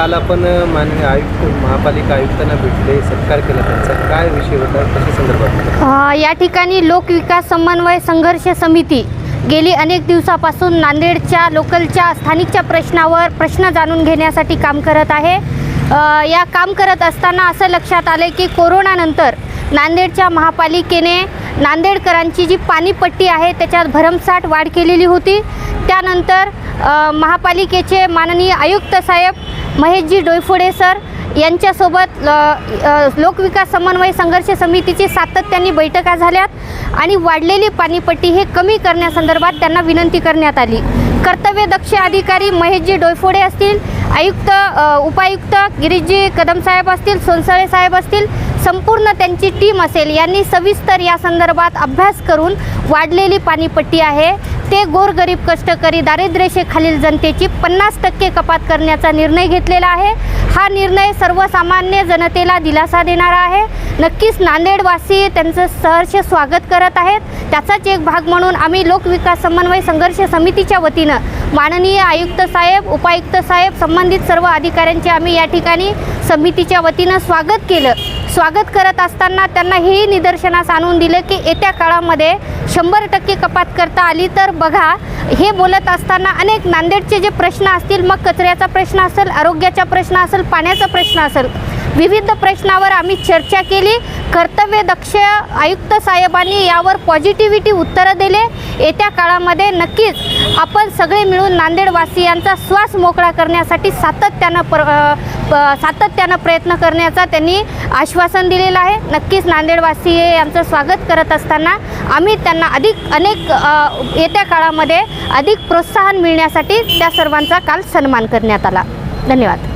काल आपण माननीय आयुक्त महापालिका आयुक्तांना भेटले सत्कार केला त्यांचा. काय विषय होता? कशा संदर्भात अ, या ठिकाणी लोकविकास समन्वय संघर्ष समिती गेली अनेक दिवसापासून नांदेडच्या लोकलच्या स्थानिकच्या प्रश्नावर प्रश्न जाणून घेण्यासाठी काम करत आहे. अ, या काम करत असताना असं लक्षात आले की कोरोनानंतर नांदेडच्या महापालिकेने नांदेडकरांची जी पाणीपट्टी आहे त्याच्यात भरमसाठ वाढ केलेली होती. त्यानंतर अ, महापालिकेचे माननीय आयुक्त साहेब महेशजी डोयफोडे सर यांच्यासोबत लोकविकास समन्वय संघर्ष समितीची सातत्याने बैठका झाल्यात आणि वाढलेली पाणीपट्टी हे कमी करण्यासंदर्भात त्यांना विनंती करण्यात आली. कर्तव्यदक्ष अधिकारी महेशजी डोयफोडे असतील आयुक्त उपायुक्त गिरीशजी कदमसाहेब असतील सोनसळे साहेब असतील संपूर्ण त्यांची टीम असेल यांनी सविस्तर या संदर्भात अभ्यास करून वाढलेली पाणीपट्टी आहे. ते गोरगरीब कष्टकरी दारिद्र्यरेषेखालील जनतेची पन्नास टक्के कपात करण्याचा निर्णय घेतलेला आहे. हा निर्णय सर्वसामान्य जनतेला दिलासा देणारा आहे. नक्कीच नांदेडवासी त्यांचं सहर्ष स्वागत करत आहेत. त्याचाच एक भाग म्हणून आम्ही लोकविकास समन्वय संघर्ष समितीच्या वतीनं माननीय आयुक्त साहेब उपायुक्त साहेब संबंधित सर्व अधिकाऱ्यांचे आम्ही या ठिकाणी समितीच्या वतीनं स्वागत केलं. स्वागत करत असताना त्यांना हेही निदर्शनास आणून दिलं की येत्या काळामध्ये शंभर टक्के कपात करता आली तर बघा हे बोलत असताना अनेक नांदेडचे जे प्रश्न असतील मग कचऱ्याचा प्रश्न असेल आरोग्याचा प्रश्न असेल पाण्याचा प्रश्न असेल विविध प्रश्नावर आम्ही चर्चा केली. कर्तव्यदक्ष आयुक्त साहेबांनी यावर पॉझिटिव्हिटी उत्तरं दिले. येत्या काळामध्ये नक्कीच आपण सगळे मिळून नांदेडवासियांचा श्वास मोकळा करण्यासाठी सातत्यानं प्र प- सातत्यानं प्रयत्न करण्याचा त्यांनी आश्वासन दिलेलं आहे. नक्कीच नांदेडवासी यांचं स्वागत करत असताना आम्ही त्यांना अधिक अनेक येत्या काळामध्ये अधिक प्रोत्साहन मिळण्यासाठी त्या सर्वांचा काल सन्मान करण्यात आला. धन्यवाद.